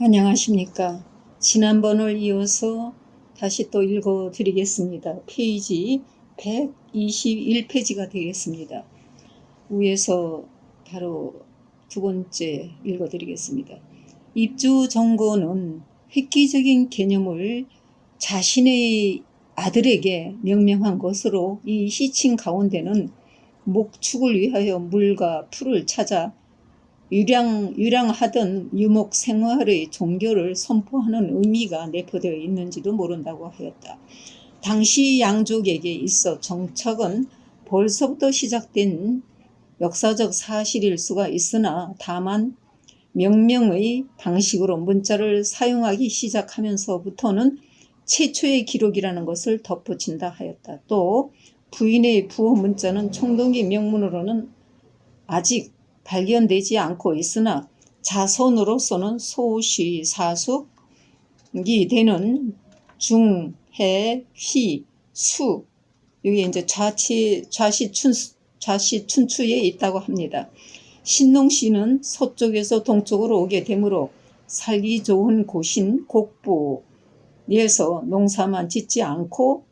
안녕하십니까. 지난번을 이어서 다시 또 읽어 드리겠습니다. 페이지 121페이지가 되겠습니다. 위에서 바로 두 번째 읽어 드리겠습니다. 입주 정거는 획기적인 개념을 자신의 아들에게 명명한 것으로 이 시친 가운데는 목축을 위하여 물과 풀을 찾아 유량, 유량하던 유목 생활의 종교를 선포하는 의미가 내포되어 있는지도 모른다고 하였다. 당시 양족에게 있어 정착은 벌써부터 시작된 역사적 사실일 수가 있으나 다만 명명의 방식으로 문자를 사용하기 시작하면서부터는 최초의 기록이라는 것을 덧붙인다 하였다. 또 부인의 부호 문자는 청동기 명문으로는 아직 발견되지 않고 있으나 자손으로서는 소시 사숙이 되는 중, 해, 휘, 수 여기 이제 좌치 좌시 춘 좌시 춘추에 있다고 합니다. 신농시는 서쪽에서 동쪽으로 오게 되므로 살기 좋은 곳인 곡부에서 농사만 짓지 않고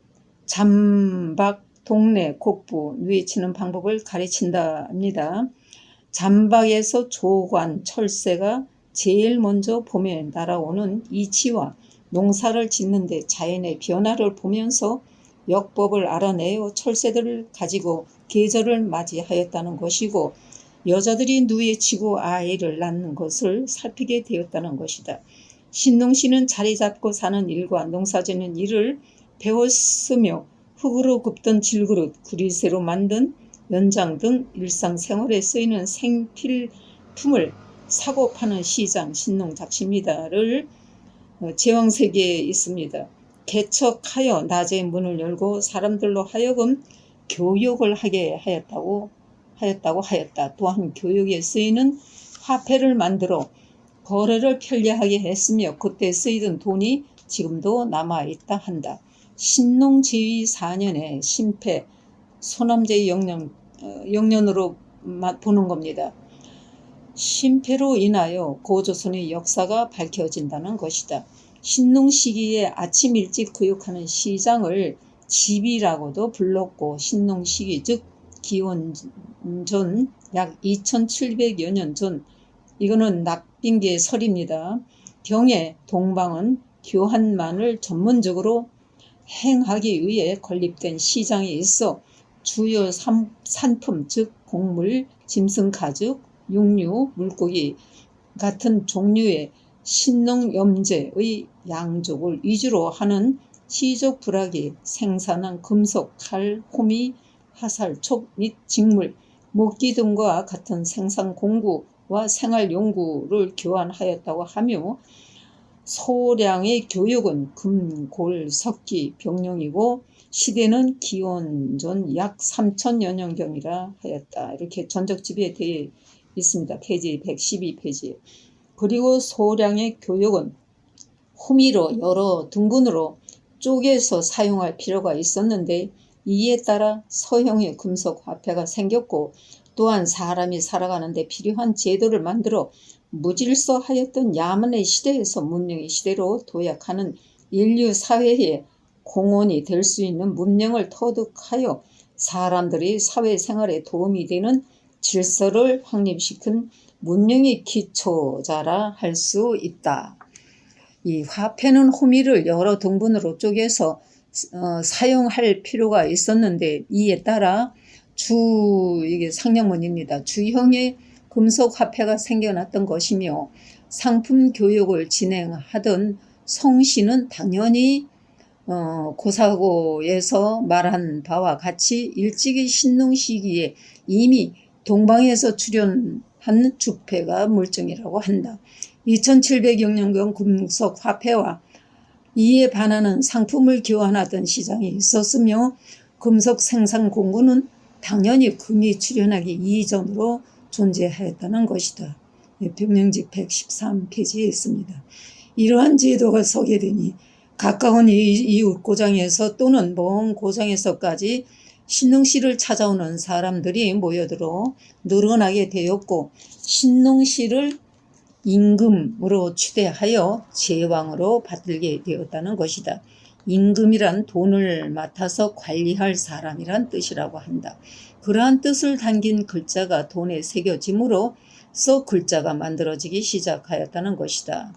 잠박 동네 곡부 누에 치는 방법을 가르친답니다. 잠박에서 조관, 철새가 제일 먼저 봄에 날아오는 이치와 농사를 짓는데 자연의 변화를 보면서 역법을 알아내어 철새들을 가지고 계절을 맞이하였다는 것이고 여자들이 누에 치고 아이를 낳는 것을 살피게 되었다는 것이다. 신농 씨는 자리 잡고 사는 일과 농사 짓는 일을 배웠으며 흙으로 굽던 질그릇, 구리새로 만든 연장 등 일상생활에 쓰이는 생필품을 사고 파는 시장 신농작시입니다를 어, 제왕세계에 있습니다. 개척하여 낮에 문을 열고 사람들로 하여금 교육을 하게 하였다고 하였다고 하였다. 또한 교육에 쓰이는 화폐를 만들어 거래를 편리하게 했으며 그때 쓰이던 돈이 지금도 남아 있다 한다. 신농지위 4년에 심패 소남제의 영년, 어, 영년으로 보는 겁니다. 심패로 인하여 고조선의 역사가 밝혀진다는 것이다. 신농 시기에 아침 일찍 교육하는 시장을 집이라고도 불렀고 신농 시기 즉 기원 전 약 2700여 년 전 이거는 낙빙계 설입니다. 경에 동방은 교환만을 전문적으로 행하기 위해 건립된 시장에 있어 주요 산품 즉 곡물, 짐승 가죽, 육류, 물고기 같은 종류의 신농염제의 양족을 위주로 하는 시족 부락이 생산한 금속, 칼, 호미, 화살, 촉 및 직물, 목기 등과 같은 생산 공구와 생활 용구를 교환하였다고 하며 소량의 교육은 금, 골, 석기, 병룡이고 시대는 기원전 약 3천여 년경이라 하였다. 이렇게 전적집에 되어 있습니다. 페이지 112페이지. 그리고 소량의 교육은 호미로 여러 등분으로 쪼개서 사용할 필요가 있었는데 이에 따라 서형의 금속 화폐가 생겼고 또한 사람이 살아가는데 필요한 제도를 만들어 무질서하였던 야만의 시대에서 문명의 시대로 도약하는 인류 사회의 공헌이 될 수 있는 문명을 터득하여 사람들이 사회생활에 도움이 되는 질서를 확립시킨 문명의 기초자라 할 수 있다. 이 화폐는 호미를 여러 등분으로 쪼개서 어, 사용할 필요가 있었는데 이에 따라 주 이게 상령문입니다. 주형의 금속 화폐가 생겨났던 것이며 상품 교육을 진행하던 성씨는 당연히 어, 고사고에서 말한 바와 같이 일찍이 신농 시기에 이미 동방에서 출현한 주패가 물증이라고 한다. 2700영년경 금속 화폐와 이에 반하는 상품을 교환하던 시장이 있었으며 금속 생산 공구는 당연히 금이 출현하기 이전으로 존재하였다는 것이다. 병명집 113페이지에 있습니다. 이러한 제도가 소개되니 가까운 이웃 고장에서 또는 먼 고장에서까지 신농시를 찾아오는 사람들이 모여들어 늘어나게 되었고 신농시를 임금으로 추대하여 제왕으로 받들게 되었다는 것이다. 임금이란 돈을 맡아서 관리할 사람이란 뜻이라고 한다. 그러한 뜻을 담긴 글자가 돈에 새겨짐으로 써 글자가 만들어지기 시작하였다는 것이다.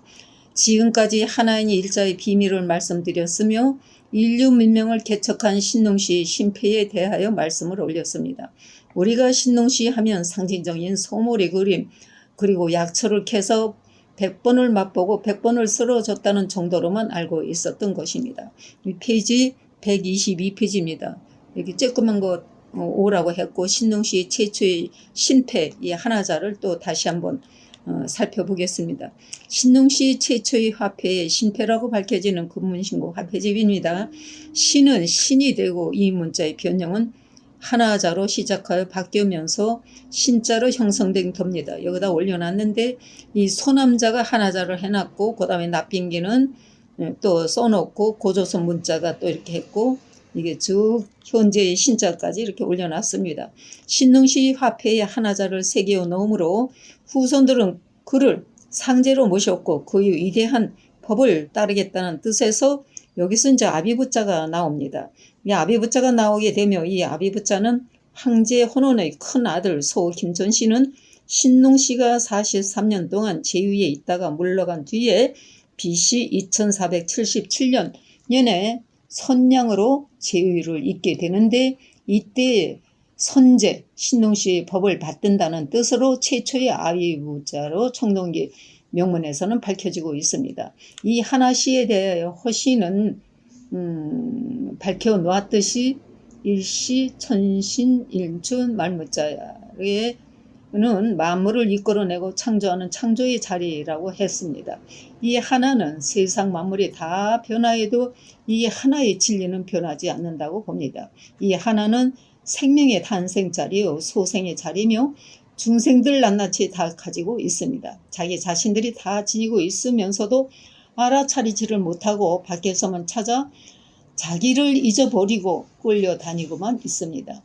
지금까지 하나인이 일자의 비밀을 말씀드렸으며 인류 문명을 개척한 신농시 신패에 대하여 말씀을 올렸습니다. 우리가 신농시 하면 상징적인 소몰이 그림 그리고 약초를 캐서 100번을 맛보고 100번을 쓰러졌다는 정도로만 알고 있었던 것입니다. 이 페이지 122페이지입니다. 여기 쬐끄만 거 어, 오라고 했고 신농시 최초의 신패 이 하나자를 또 다시 한번 어, 살펴보겠습니다. 신농시 최초의 화폐의 신패라고 밝혀지는 금문신고 화폐집입니다. 신은 신이 되고 이 문자의 변형은 하나자로 시작하여 바뀌면서 신자로 형성된 겁니다. 여기다 올려놨는데 이 소남자가 하나자를 해놨고 그 다음에 납빈기는 예, 또 써놓고 고조선 문자가 또 이렇게 했고 이게 쭉 현재의 신자까지 이렇게 올려놨습니다. 신능시 화폐에 하나자를 새겨 넣으므로 후손들은 그를 상제로 모셨고 그의 위대한 법을 따르겠다는 뜻에서 여기서 이제 아비부자가 나옵니다. 이 아비부자가 나오게 되면 이 아비부자는 황제 혼원의 큰 아들 소 김전 씨는 신농 씨가 43년 동안 제위에 있다가 물러간 뒤에 BC 2477년 년에 선량으로 제위를 잇게 되는데 이때 선제 신농씨의 법을 받든다는 뜻으로 최초의 아비부자로 청동기 명문에서는 밝혀지고 있습니다. 이 하나시에 대하여 허시는 음, 밝혀 놓았듯이 일시 천신 일준 말무자의 는 만물을 이끌어내고 창조하는 창조의 자리라고 했습니다. 이 하나는 세상 만물이 다 변화해도 이 하나의 진리는 변하지 않는다고 봅니다. 이 하나는 생명의 탄생 자리요 소생의 자리며 중생들 낱낱이 다 가지고 있습니다. 자기 자신들이 다 지니고 있으면서도 알아차리지를 못하고 밖에서만 찾아 자기를 잊어버리고 끌려다니고만 있습니다.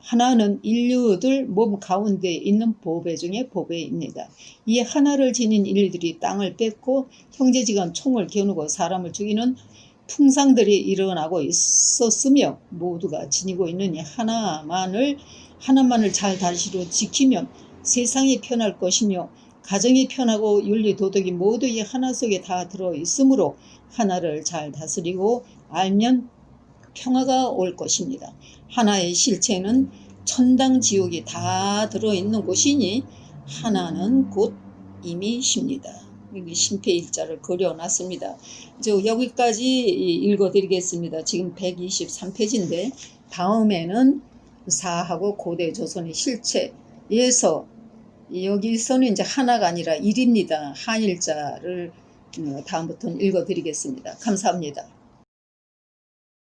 하나는 인류들 몸 가운데 있는 보배 중에 보배입니다. 이 하나를 지닌 일들이 땅을 뺏고 형제지간 총을 겨누고 사람을 죽이는 풍상들이 일어나고 있었으며 모두가 지니고 있는 이 하나만을 하나만을 잘 다시로 지키면 세상이 편할 것이며 가정이 편하고 윤리 도덕이 모두 이 하나 속에 다 들어 있으므로 하나를 잘 다스리고 알면 평화가 올 것입니다. 하나의 실체는 천당 지옥이 다 들어있는 곳이니 하나는 곧 이미십니다. 여기 심폐일자를 그려놨습니다. 저 여기까지 읽어드리겠습니다. 지금 123페이지인데 다음에는 사하고 고대 조선의 실체에서 여기서는 이제 하나가 아니라 일입니다. 한일자를 어, 다음부터는 읽어드리겠습니다. 감사합니다.